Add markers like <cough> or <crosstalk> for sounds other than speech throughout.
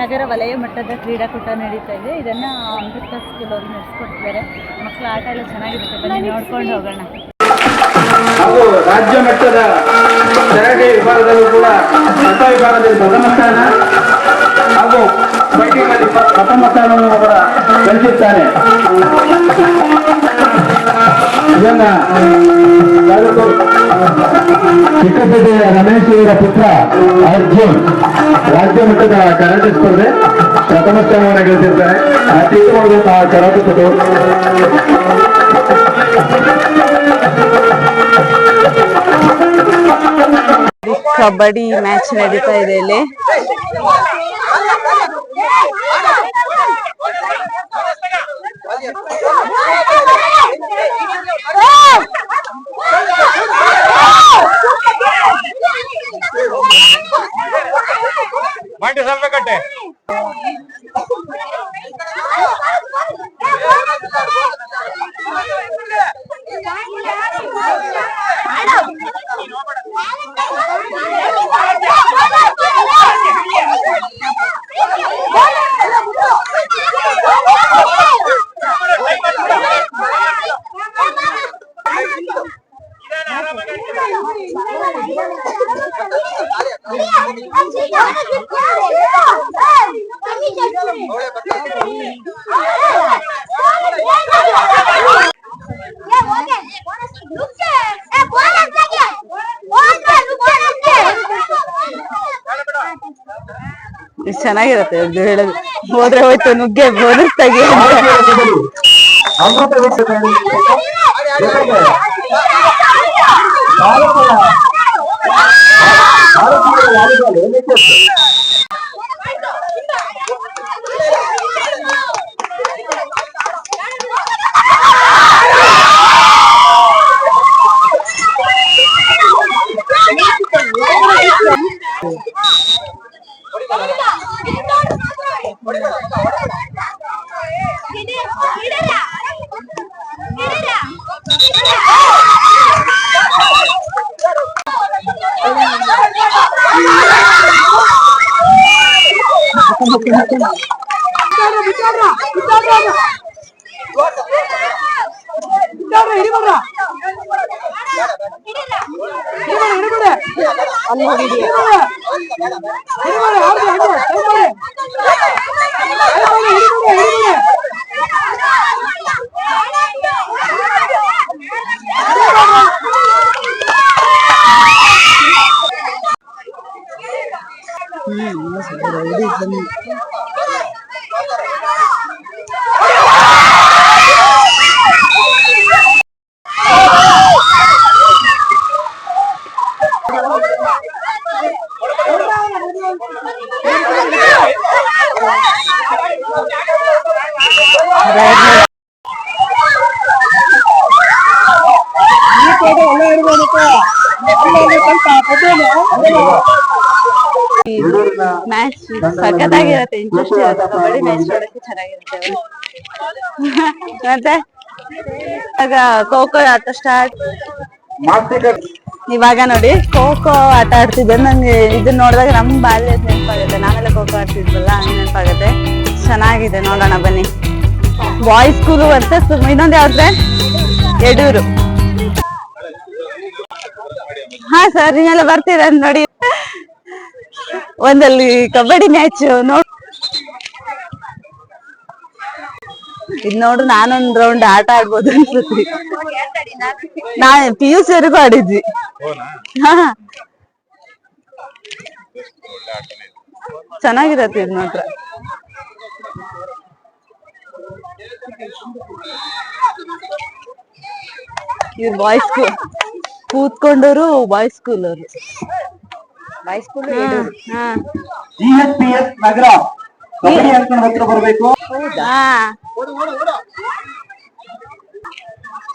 ನಗರ ವಲಯ ಮಟ್ಟದ ಕ್ರೀಡಾಕೂಟ ನಡೀತಾ ಇದೆ. ಇದನ್ನ ಅಮೃತ ಸ್ಕೂಲ್ ಅವರು ನಡೆಸ್ಕೊಡ್ತಿದ್ದಾರೆ. ಮಕ್ಕಳ ಆಟ ಎಲ್ಲ ಚೆನ್ನಾಗಿರುತ್ತೆ. ಬನ್ನಿ, ನೋಡ್ಕೊಂಡು ಹೋಗೋಣ. ಹಾಗೂ ರಾಜ್ಯ ಮಟ್ಟದ ಕರಾಟೆ ವಿಭಾಗದಲ್ಲೂ ಕೂಡ ಹೊಸ ವಿಭಾಗದಲ್ಲಿ ಪ್ರಥಮ ಸ್ಥಾನ ಹಾಗೂ ಪ್ರ- ಪ್ರಥಮ ಸ್ಥಾನವನ್ನು ಅವರ ಗಳಿಸುತ್ತಾನೆ. ಚಿಕ್ಕಪೇಟೆಯ ರಮೇಶ್ ಇವರ ಪುತ್ರ ಅರ್ಜುನ್ ರಾಜ್ಯ ಮಟ್ಟದ ಕರಾಟೆ ಸ್ಪರ್ಧೆ ಪ್ರಥಮ ಸ್ಥಾನವನ್ನು ಗಳಿಸಿರ್ತಾರೆ. ಅತಿ ಉತ್ತಮವಾದಂತಹ ಕರಾಟೆ ಕಬಡ್ಡಿ ಮ್ಯಾಚ್ ನಡೀತಾ ಇದೆ ಇಲ್ಲಿ. ಮಂಡಿ ಚೆನ್ನಾಗಿರುತ್ತೆ ಇದು ಹೇಳೋದು ಹೋದ್ರೆ ಹೋಯ್ತು ನುಗ್ಗೆ ಬೋನಸ್ ತೆಗಿ ಅಂತ. NHS ಮ್ಯಾಚ್ ಸಖತ್ತಾಗಿರತ್ತೆ ಇಂಟ್ರೆಸ್ಟ್ ಇರುತ್ತೆ. ಕಬಡ್ಡಿ ಮ್ಯಾಚ್ ನೋಡಕ್ಕೆ ಚೆನ್ನಾಗಿರುತ್ತೆ <laughs> ಮತ್ತೆ? ಇವಾಗ ಖೋ ಖೋ ಆಟ ಸ್ಟಾರ್ಟ್ ಇವಾಗ ನೋಡಿ ಖೋ ಖೋ ಆಟ ಆಡ್ತಿದ್ದೆ. ನಂಗೆ ಇದನ್ನ ನೋಡಿದಾಗ ನಮ್ ಬಾಲ್ಯ ನೆನಪಾಗುತ್ತೆ. ನಾವೆಲ್ಲ ಖೋ ಖೋ ಆಡ್ತಿದ್ವಲ್ಲ ಹಂಗ್ ನೆನಪಾಗುತ್ತೆ. ಚೆನ್ನಾಗಿದೆ ನೋಡೋಣ ಬನ್ನಿ. ಬಾಯ್ಸ್ ಸ್ಕೂಲ್ ವರ್ಸಸ್ ಇನ್ನೊಂದು ಯಾವ್ದ್ರೆ? ಯಡೂರು. ಹಾ ಸರ್ ನೀವೆಲ್ಲ ಬರ್ತೀರ? ನೋಡಿ. ಒಂದಲ್ಲಿ ಕಬಡ್ಡಿ ಮ್ಯಾಚ್ ನೋಡ್ ಇದ್ ನೋಡು ನಾನೊಂದ್ ರೌಂಡ್ ಆಟ ಆಡ್ಬೋದು ಅನ್ಸುತ್ತೆ. ನಾ ಪಿ ಯು ವರೆಗೂ ಆಡಿದ್ವಿ. ಹಾ. ಚೆನ್ನಾಗಿರತ್ತೆ ಇದ್ ಮಾತ್ರ. ಇವ್ರು ಬಾಯ್ಸ್ ಸ್ಕೂಲ್ ಕೂತ್ಕೊಂಡವರು ಬಾಯ್ಸ್ ಸ್ಕೂಲ್ ಅವರು. ಬಾಯ್ಸ್ ಸ್ಕೂಲ್ ಹಾ ಜಿ ಎಸ್ ಪಿ ಎಸ್ ನಗರ. ಕಬಡ್ಡಿ ಅಂಕಣ ಹತ್ರ ಬರಬೇಕು. ಹಾ.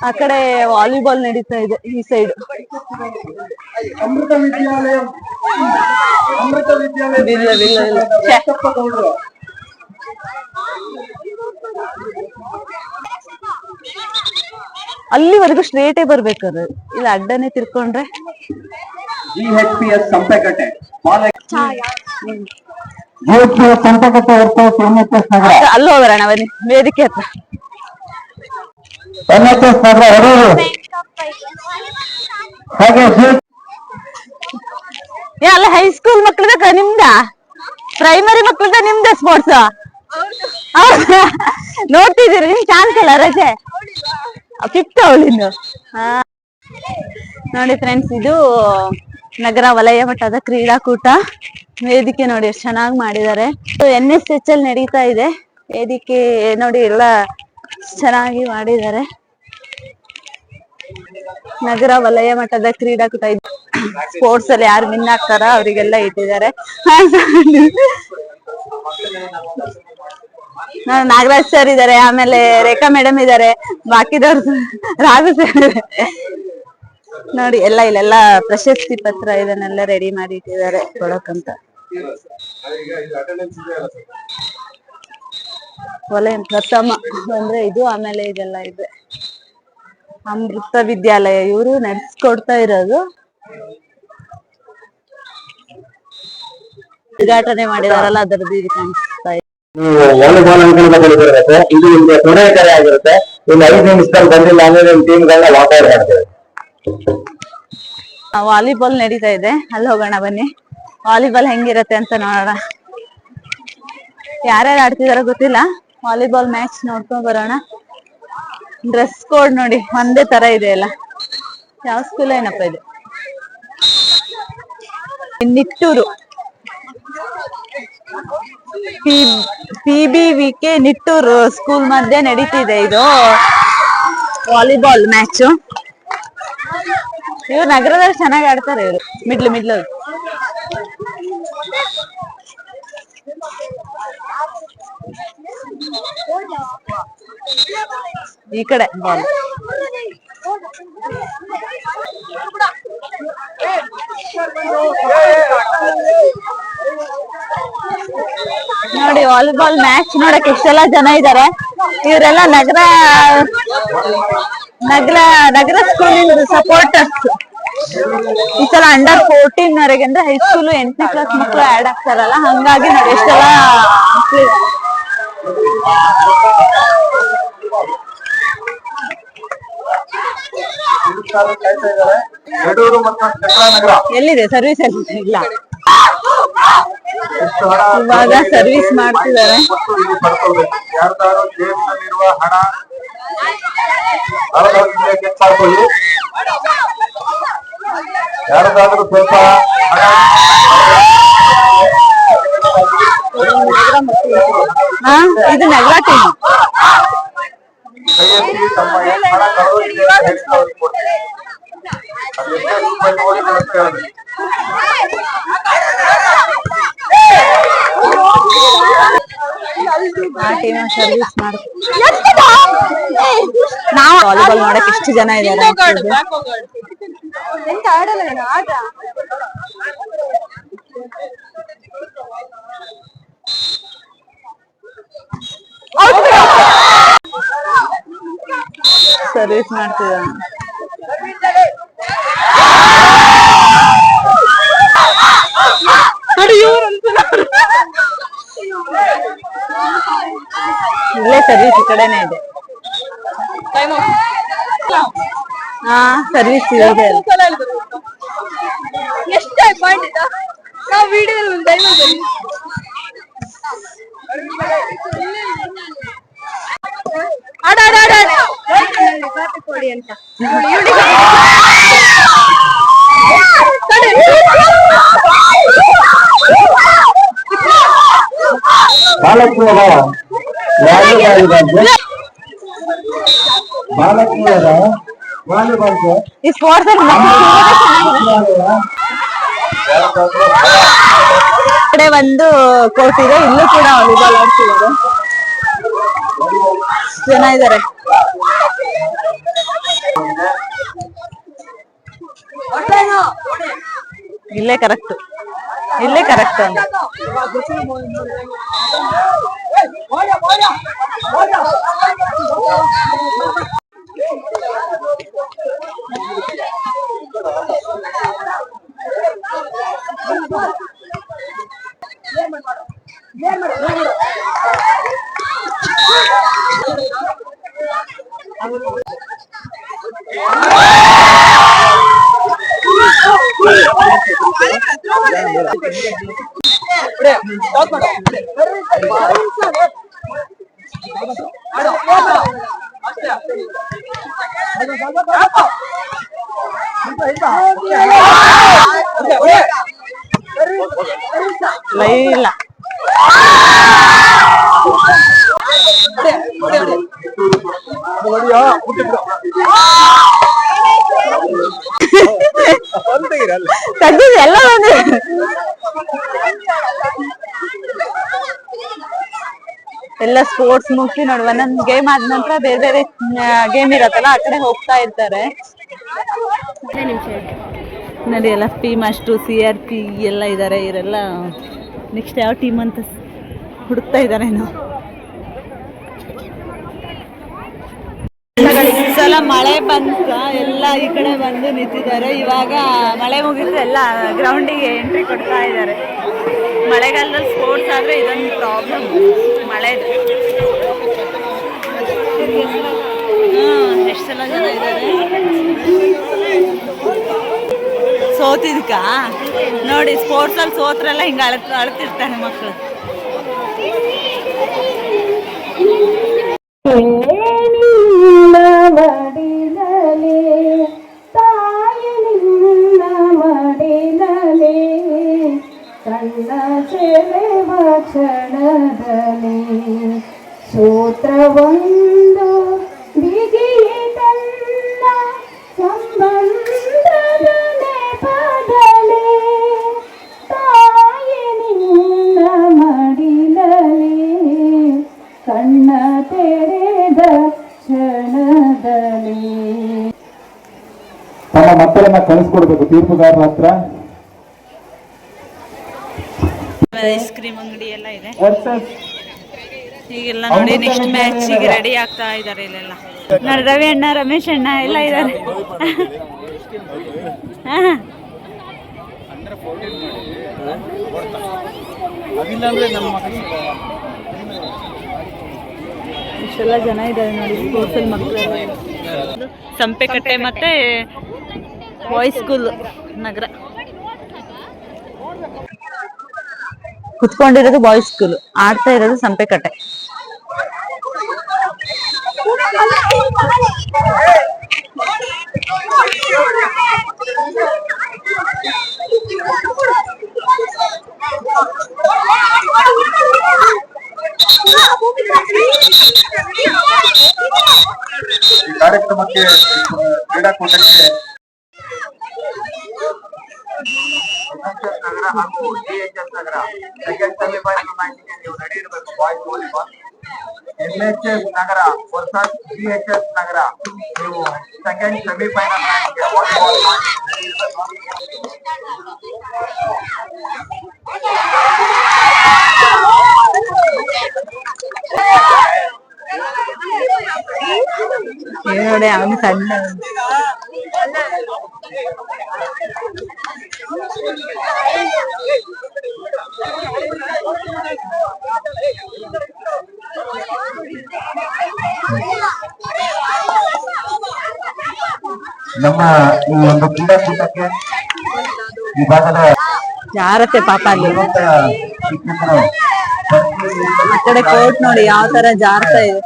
ಆ ಕಡೆ ವಾಲಿಬಾಲ್ ನಡೀತಾ ಇದೆ ಈ ಸೈಡ್ ಅಮೃತ ವಿದ್ಯಾಲಯ. ಅಮೃತ ವಿದ್ಯಾಲಯ. ಅಲ್ಲಿವರೆಗೂ ಸ್ಟ್ರೇಟೇ ಬರ್ಬೇಕಾದ್ರೆ ಇಲ್ಲ ಅಡ್ಡನೇ ತಿರ್ಕೊಂಡ್ರೆ. G H P S Sampekatte G H P S Sampekatte S N H ನಗರ. ಅಲ್ಲಿ ಹೋಗೋಣ ಬನ್ನಿ ವೇದಿಕೆ ಹತ್ರ. ಎನ್ ನಗರ ಹೊರೂರು ಹಾಗೆ ಏ ಅಲ್ಲ ಹೈಸ್ಕೂಲ್ ಮಕ್ಳದ ನಿಮ್ದ? ಪ್ರೈಮರಿ ಮಕ್ಳದ ನಿಮ್ದ ಸ್ಪೋರ್ಟ್ಸ್ ನೋಡ್ತಿದ್ದೀರಿ ನಿಮ್ ಚಾನ್ಸ್ ಅಲ್ಲ ರಜೆ? ಫಿಫ್ತ್ ಅವಳಿಂದು. ಹಾ. ನೋಡಿ ಫ್ರೆಂಡ್ಸ್ ಇದು ನಗರ ವಲಯ ಮಟ್ಟದ ಕ್ರೀಡಾಕೂಟ ವೇದಿಕೆ ನೋಡಿ ಎಷ್ಟು ಚೆನ್ನಾಗಿ ಮಾಡಿದ್ದಾರೆ. ಎನ್ ಎಸ್ ಎಚ್ ಅಲ್ಲಿ ನಡೀತಾ ಇದೆ. ವೇದಿಕೆ ನೋಡಿ ಎಲ್ಲ ಚೆನ್ನಾಗಿ ಮಾಡಿದ್ದಾರೆ. ನಗರ ವಲಯ ಮಟ್ಟದ ಕ್ರೀಡಾಕೂಟ ಇದೆ. ಸ್ಪೋರ್ಟ್ಸ್ ಅಲ್ಲಿ ಯಾರು ವಿನ್ ಆಗ್ತಾರ ಅವರಿಗೆಲ್ಲ ಇಟ್ಟಿದ್ದಾರೆ. ನಾಗರಾಜ್ ಸರ್ ಇದಾರೆ ಆಮೇಲೆ ರೇಖಾ ಮೇಡಮ್ ಇದಾರೆ ಬಾಕಿದವ್ರು ರಾಘು ಸರ್ ನೋಡಿ, ಎಲ್ಲ ಇಲ್ಲೆಲ್ಲ ಪ್ರಶಸ್ತಿ ಪತ್ರ ಇದನ್ನೆಲ್ಲ ರೆಡಿ ಮಾಡಿ ಇಟ್ಟಿದ್ದಾರೆ ಕೊಡಕ್ಕಂತ ಒಲೆ ಪ್ರಥಮ ಅಂದ್ರೆ ಇದು, ಆಮೇಲೆ ಇದೆಲ್ಲ ಇದೆ. ಅಮೃತ ವಿದ್ಯಾಲಯ, ಇವರು ನಡೆಸ್ಕೊಡ್ತಾ ಇರೋದು. ಉದ್ಘಾಟನೆ ಮಾಡಿದಾರಲ್ಲ, ಅದರದ್ದು ಇದು ಕಾಣಿಸ್ತಾ ಇದೆ. ವಾಲಿಬಾಲ್ ಅನ್ಕೊಂಡ ಬಂದಿರುತ್ತೆ ಇದು ನಿಮ್ಗೆ ತೊಡೆ ಕರೆ ಆಗಿರುತ್ತೆ. ಇನ್ನು ಐದು ನಿಮಿಷದಲ್ಲಿ ಬಂದಿಲ್ಲ ಅಂದ್ರೆ ನಿಮ್ ಟೀಮ್ಗಳನ್ನ ವಾಕೌಟ್ ಮಾಡ್ತೇವೆ. ವಾಲಿಬಾಲ್ ನಡೀತಾ ಇದೆ. ಅಲ್ಲಿ ಹೋಗೋಣ ಬನ್ನಿ. ವಾಲಿಬಾಲ್ ಹೆಂಗಿರತ್ತೆ ಅಂತ ನೋಡೋಣ. ಯಾರ್ಯಾರು ಆಡ್ತಿದಾರೋ ಗೊತ್ತಿಲ್ಲ. ವಾಲಿಬಾಲ್ ಮ್ಯಾಚ್ ನೋಡ್ಕೊಂಡ್ ಬರೋಣ. ಡ್ರೆಸ್ ಕೋಡ್ ನೋಡಿ, ಒಂದೇ ತರ ಇದೆ ಎಲ್ಲ. ಯಾವ ಸ್ಕೂಲ್ ಏನಪ್ಪ ಇದು? Nittur. P B V K Nittur school ಮಧ್ಯೆ ನಡೀತಿದೆ ಇದು ವಾಲಿಬಾಲ್ ಮ್ಯಾಚ್. ಇವ್ರು ನಗರದಲ್ಲಿ ಚೆನ್ನಾಗಿ ಆಡ್ತಾರೆ ಇವರು. ಮಿಡ್ಲ್ ಮಿಡ್ಲ್ ಈ ಕಡೆ ಬಾಲ್. ನೋಡಿ ವಾಲಿಬಾಲ್ ಮ್ಯಾಚ್ ನೋಡಕ್ ಎಷ್ಟೆಲ್ಲ ಜನ ಇದ್ದಾರೆ ಇವರೆಲ್ಲ ನಗರ ನಗರ ನಗರ ಸ್ಕೂಲಿಂದ ಸಪೋರ್ಟರ್ಸ್ ಈ ಸಲ ಅಂಡರ್ ಫೋರ್ಟೀನ್ ವರೆಗೆ ಅಂದ್ರೆ ಹೈಸ್ಕೂಲ್ ಎಂಟನೇ ಕ್ಲಾಸ್ ಮಕ್ಕಳು ಆಡ್ ಆಗ್ತಾರಲ್ಲ, ಹಂಗಾಗಿ ನಾವು ಎಷ್ಟೆಲ್ಲ ಎಲ್ಲಿದೆ ಸರ್ವಿಸ್ ಎಲ್ಲಿ ಇಲ್ಲ. ಇವಾಗ ಸರ್ವಿಸ್ ಮಾಡ್ತಿದ್ದಾರೆ. ಹಣದಲ್ಲಿ ಕೆಚ್ಚಾಕೊಳ್ಳಿ ಯಾರದಾದ್ರೂ ಸ್ವಲ್ಪ ಹಣ ಹಾ ಇದು ನಗರ ಟೀಮ್ ಕೈ ಎತ್ತಿ ತಮ್ಮ ಏನ್ ಹಣ ಕಳೆದೋಗಿದೆ ಅಂತ ಹೇಳಿ ಅವ್ರಿಗೆ ಕೊಡಿ. ಅದು ಎಷ್ಟೇ ರೂಪಾಯಿ ತಗೊಂಡಿದೆ ಅಂತ ಹೇಳಿ. ಆ ಟೀಮ್ ಸರ್ವಿಸ್ ಮಾಡಿ ನಾವು ವಾಲಿಬಾಲ್ ನೋಡಕ್ ಎಷ್ಟು ಜನ ಇದ್ದಾರೆ ಅನ್ಸುತ್ತೆ. ಸರ್ವಿಸ್ ಮಾಡ್ತಿದ್ದಾನೆ ಇಲ್ಲೇ ಸರ್ವಿಸ್ ಈ ಕಡೆನೆ ಇದೆ. ಹಾ ಸರ್ವಿಸ್ ಇದೆ. ಎಷ್ಟು ಪಾಯಿಂಟ್ ನಾವು ವಿಡಿಯೋದಲ್ಲಿ ಒಂದು ಟೈಮ್ ಆಡ ಆಡ ಆಡ ಆಡ. ಕೊಡಿ ಅಂತ ಬಾಲಕಿಯರ ವಾಲಿಬಾಲ್ ಬಗ್ಗೆ ಬಾಲಕಿಯರ ವಾಲಿಬಾಲ್ ಈ ಸ್ಪೋರ್ಟ್ಸ್ ಕಡೆ ಒಂದು ಕೋರ್ಟ್ ಇದೆ, ಇಲ್ಲೂ ಕೂಡ ವಾಲಿಬಾಲ್ ಆಡ್ತಿದ್ದಾರೆ. ಜನ ಇದ್ದಾರೆ. ಇಲ್ಲೇ ಕರೆಕ್ಟ್ ಇಲ್ಲೇ ಕರೆಕ್ಟ್ ಅಂತ ಬಂದಿದೆ ಎಲ್ಲ ಸ್ಪೋರ್ಟ್ಸ್ ಮುಗಿಸಿ ನೋಡುವ. ನನ್ ಗೇಮ್ ಆದ ನಂತರ ಬೇರೆ ಬೇರೆ ಗೇಮ್ ಇರತ್ತಲ್ಲ, ಆ ಕಡೆ ಹೋಗ್ತಾ ಇರ್ತಾರೆ. ನೋಡಿ, ಎಲ್ಲ P master C R P ಎಲ್ಲ ಇದ್ದಾರೆ ಇವರೆಲ್ಲ ನೆಕ್ಸ್ಟ್ ಯಾವ ಟೀಮ್ ಅಂತ ಹುಡುಕ್ತಾ ಇದ್ದಾರೆ ನಾವು ಸಲ ಮಳೆ ಬಂತ, ಎಲ್ಲ ಈ ಕಡೆ ಬಂದು ನಿಂತಿದ್ದಾರೆ. ಇವಾಗ ಮಳೆ ಮುಗಿದ್ರೆ ಎಲ್ಲ ಗ್ರೌಂಡಿಗೆ ಎಂಟ್ರಿ ಕೊಡ್ತಾ ಇದ್ದಾರೆ. ಮಳೆಗಾಲದಲ್ಲಿ ಸ್ಪೋರ್ಟ್ಸ್ ಆದ್ರೆ ಇದೊಂದು ಪ್ರಾಬ್ಲಮ್ ಮಳೆ ಎಷ್ಟು ಸಲ ಜನ ಇದ್ದಾರೆ? ಸೋತಿದ್ಕ? ನೋಡಿ ಸ್ಪೋರ್ಟ್ಸ್ ಅಲ್ಲಿ ಸೋತ್ರೆಲ್ಲ ಹಿಂಗ ಅಳತ್ ಅಳ್ತಿರ್ತಾರೆ ಮಕ್ಕಳು ಕ್ಷಣದಲ್ಲಿ ಸೂತ್ರವೊಂದು ಬಿಗಿಯಿತನ್ನ ಕಣ್ಣ ತೆರೆದ ಕ್ಷಣದಲ್ಲಿ ತಮ್ಮ ಮಕ್ಕಳನ್ನ ಕಳಿಸ್ಕೊಡ್ಬೇಕು ತೀರ್ಪುಗಾರರ ಹತ್ರ. ಐಸ್ ಕ್ರೀಮ್ ಅಂಗಡಿ ಎಲ್ಲ ಇದೆ. ಈಗೆಲ್ಲ ನೋಡಿ ನೆಕ್ಸ್ಟ್ ಮ್ಯಾಚ್ ಈಗ ರೆಡಿ ಆಗ್ತಾ ಇದ್ದಾರೆ ಇಲ್ಲೆಲ್ಲ. ನೋಡಿ ರವಿ ಅಣ್ಣ ರಮೇಶ್ ಅಣ್ಣ ಎಲ್ಲ ಇದ್ದಾರೆ <laughs> ಇಷ್ಟೆಲ್ಲ ಜನ ಇದ್ದಾರೆ ನೋಡಿ ಸ್ಪೋರ್ಟ್ಸಲ್ಲಿ ಮಕ್ಕಳು ಸಂಪೆಕಟ್ಟೆ ಮತ್ತೆ ಬಾಯ್ಸ್ ಸ್ಕೂಲ್ ನಗರ. ಕುತ್ಕೊಂಡಿರೋದು ಬಾಯ್ಸ್ ಸ್ಕೂಲ್ ಆಡ್ತಾ ಇರೋದು ಸಂಪೆಕಟ್ಟೆ. ಕಾರ್ಯಕ್ರಮಕ್ಕೆ ಕ್ರೀಡಾಕೂಟಕ್ಕೆ ನಗರ ಹಾಗೂ ಡಿಎಚ್ಎಸ್ ನಗರ ಸೆಕೆಂಡ್ ಸೆಮಿಫೈನಲ್ ಮ್ಯಾಚ್ಗೆ ನೀವು ರೆಡಿ ಇರಬೇಕು boys volleyball NHS Nagara versus DHS Nagara. ನೀವು ಸೆಕೆಂಡ್ ಸೆಮಿಫೈನಲ್ ಮ್ಯಾಚ್ಗೆ ವಾಲಿಬಾಲ್ ರೆಡಿ ಇರಬೇಕು ನೋಡಿ ಅವನು ಸಣ್ಣ. ನಮ್ಮ ಈ ಒಂದು ಕ್ರೀಡಾಕೂಟಕ್ಕೆ ಈ ಭಾಗದ ಜಾರತ್ತೆ ಪಾಪ ಅಲ್ಲಿ. ಶಿಕ್ಷಕರು ಆ ಕಡೆ ಕೋರ್ಟ್ ನೋಡಿ ಯಾವ ತರ ಜಾರ್ತಾ ಇದೆ.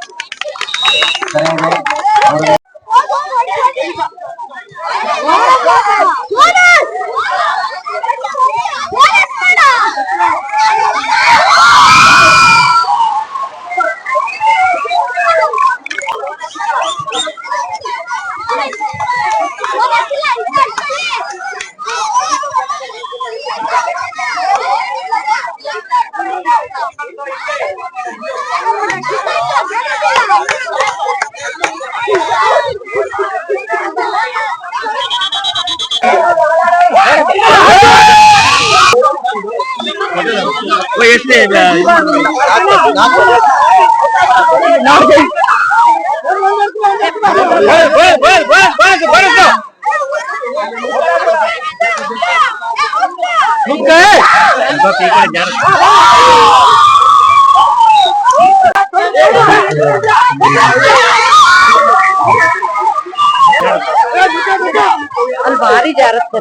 ಅಲ್ಲಿ ಭಾರಿ ಜಾರತ್ತೆ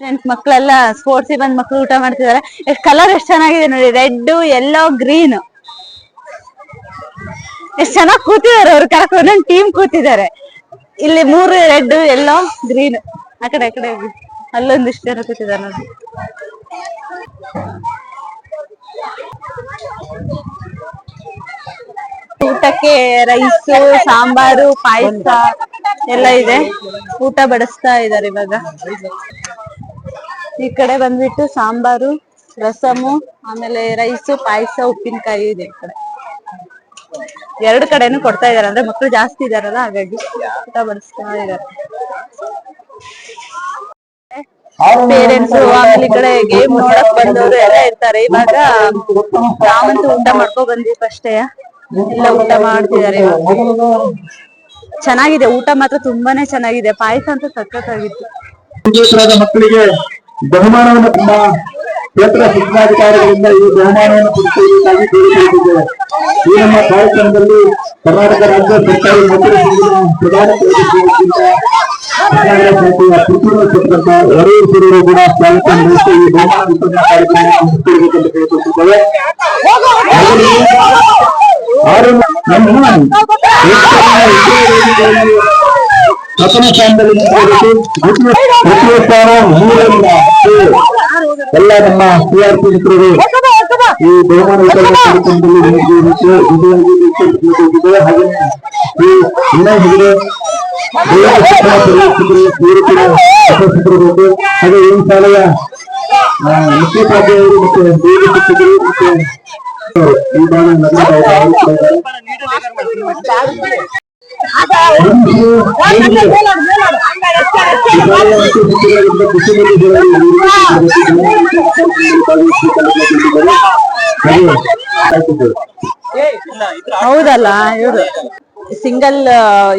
ಫ್ರೆಂಡ್ಸ್ ಮಕ್ಕಳೆಲ್ಲ ಸ್ಪೋರ್ಟ್ಸ್ ಬಂದ್ ಮಕ್ಳು ಊಟ ಮಾಡ್ತಿದಾರೆ. ಎಷ್ಟ್ ಕಲರ್ ಎಷ್ಟ್ ಚೆನ್ನಾಗಿದೆ ನೋಡಿ ರೆಡ್ ಎಲ್ಲೋ ಗ್ರೀನ್ ಎಷ್ಟ್ ಚೆನ್ನಾಗಿ ಕೂತಿದಾರೆ ಅವ್ರು ಕರೆಕ್ಟ್ ಟೀಮ್ ಕೂತಿದ್ದಾರೆ. ಇಲ್ಲಿ ಮೂರು ರೆಡ್ ಎಲ್ಲೋ ಗ್ರೀನ್ ಆ ಕಡೆ ಆ ಕಡೆ ಅಲ್ಲೊಂದಿಷ್ಟು ಜನ ಕೂತಿದ್ದಾರೆ ಊಟಕ್ಕೆ ರೈಸು ಸಾಂಬಾರು, ಪಾಯಸ ಎಲ್ಲ ಇದೆ. ಊಟ ಬಡಿಸ್ತಾ ಇದಾರೆ ಇವಾಗ. ಈ ಕಡೆ ಬಂದ್ಬಿಟ್ಟು ಸಾಂಬಾರು, ರಸಮು, ಆಮೇಲೆ ರೈಸು ಪಾಯಸ, ಉಪ್ಪಿನಕಾಯಿ ಇದೆ ಈ ಕಡೆ. ಎರಡು ಕಡೆನೂ ಕೊಡ್ತಾ ಇದಾರೆ ಅಂದ್ರೆ ಮಕ್ಕಳು ಜಾಸ್ತಿ ಇದಾರಲ್ಲ ಹಾಗಾಗಿ ಊಟ ಬಡಿಸ್ತಾ ಇದಾರೆ ಪೇರೆಂಟ್ಸ್ ಆಮೇಲೆ ಈ ಕಡೆ ಗೇಮ್ ನೋಡಕ್ ಬಂದವರು ಎಲ್ಲ ಇರ್ತಾರೆ. ಇವಾಗ ನಾವಂತೂ ಊಟ ಮಾಡ್ಕೊ ಬಂದ್ವಿ ಅಷ್ಟೇ. ಎಲ್ಲ ಊಟ ಮಾಡ್ತಿದಾರೆ ಚೆನ್ನಾಗಿದೆ, ಊಟ ಮಾತ್ರ ತುಂಬಾನೇ ಚೆನ್ನಾಗಿದೆ. ಪಾಯಸ ಅಂತೂ ಸಖತ್ತಾಗಿತ್ತು. ಮಕ್ಕಳಿಗೆ ಬಹುಮಾನವನ್ನು ಕ್ಷೇತ್ರ ಶಿಕ್ಷಣಾಧಿಕಾರಿಗಳಿಂದ ಈ ಬಹುಮಾನವನ್ನು ಕೊಡಿಸುವುದಾಗಿ ತಿಳಿದುಕೊಂಡಿದ್ದೇವೆ ಈ ನಮ್ಮ ಕಾರ್ಯಕ್ರಮದಲ್ಲಿ ಕರ್ನಾಟಕ ರಾಜ್ಯ ಸರ್ಕಾರಿ ನೌಕರಿ ಸಂಘದ ಪ್ರಧಾನ ಪುತ್ತೂರು ಕೂಡ ಸ್ವಾಗತ ಈ ಬಹುಮಾನ ವಿತರಣಾ ಕಾರ್ಯಕ್ರಮವನ್ನು ಮುಗಿಸಬೇಕೆಂದು ಪ್ರಥಮ ಸ್ಥಾನದಲ್ಲಿ ತೃತೀಯ ಸ್ಥಾನ ಮೂರರಿಂದ ಎಲ್ಲ ನಮ್ಮ ಸಿಆರ್ಪಿ ಮಿತ್ರರು ಈ ಬಹುಮಾನ ವಿತರಣೆ ಕಾರ್ಯಕ್ರಮದಲ್ಲಿ ಹಾಗೆ ಈ ವಿನಯ್ ಹಾಗೆ ಈ ಶಾಲೆಯ ಮುಖ್ಯೋಪಾಧ್ಯಾಯರು ಮತ್ತು ದೇವ ಶಿಕ್ಷಕರು ಮತ್ತು ಈ ಭಾಗ ಹೌದಲ್ಲ ಇವರು ಸಿಂಗಲ್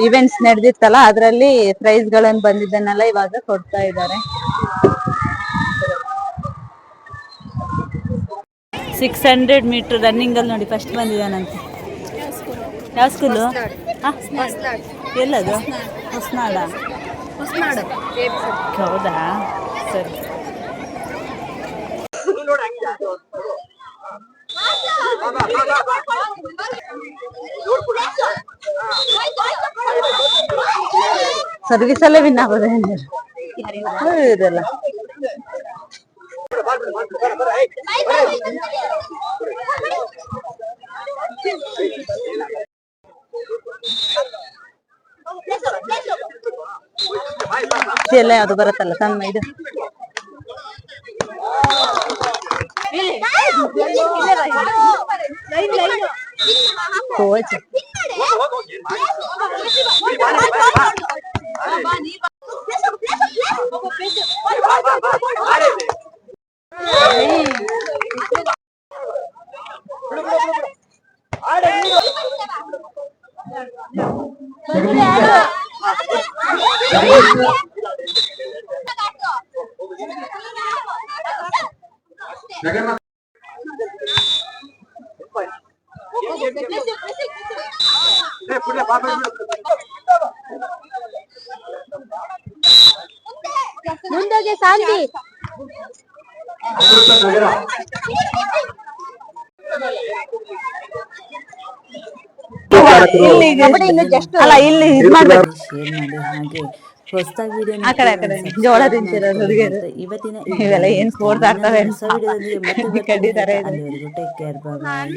ಇವೆಂಟ್ಸ್ ನಡೆದಿತ್ತಲ್ಲ ಅದರಲ್ಲಿ ಪ್ರೈಸ್ಗಳನ್ನು ಬಂದಿದ್ದನ್ನೆಲ್ಲ ಇವಾಗ ಕೊಡ್ತಾ ಇದ್ದಾರೆ ಸಿಕ್ಸ್ ಹಂಡ್ರೆಡ್ ಮೀಟರ್ ರನ್ನಿಂಗ್ ಅಲ್ಲಿ ನೋಡಿ ಫಸ್ಟ್ ಬಂದಿದ್ದಾನಂತೆ ಯಾವ ಸ್ಕೂಲು ಎಲ್ಲದು? ಹೊಸನಾಡ. ಹೌದಾ? ಸರಿ. ಸರ್ವಿಸ್ ಅಲ್ಲೇ ವಿನ್ ಆಗೋದೇ ಇದೆಲ್ಲ. ಎಲ್ಲ ಯಾವ್ದು ಬರುತ್ತಲ್ಲ ಸಣ್ಣ ಇದು ಕೋಚ್ ಮುಂದೋಗಿ ಶಾಂತಿ ಇಲ್ಲಿ ಅಲ್ಲ ಇಲ್ಲಿ ಇದು ಮಾಡ್ಬೇಕು. ಮಾಡಿ ಹಾಗೆ. ಹೊಸದಾಗಿ ವಿಡಿಯೋ ಆ ಕಡೆ, ಆ ಕಡೆ. ಜೋಳ ತಿಂತಿರೋದು ಹುಡುಗಿಯರು. ಇವತ್ತಿನ ಇವೆಲ್ಲ ಏನ್ ಮತ್ತೆ ಟೇಕ್ ಕೇರ್ ಬಾಯ್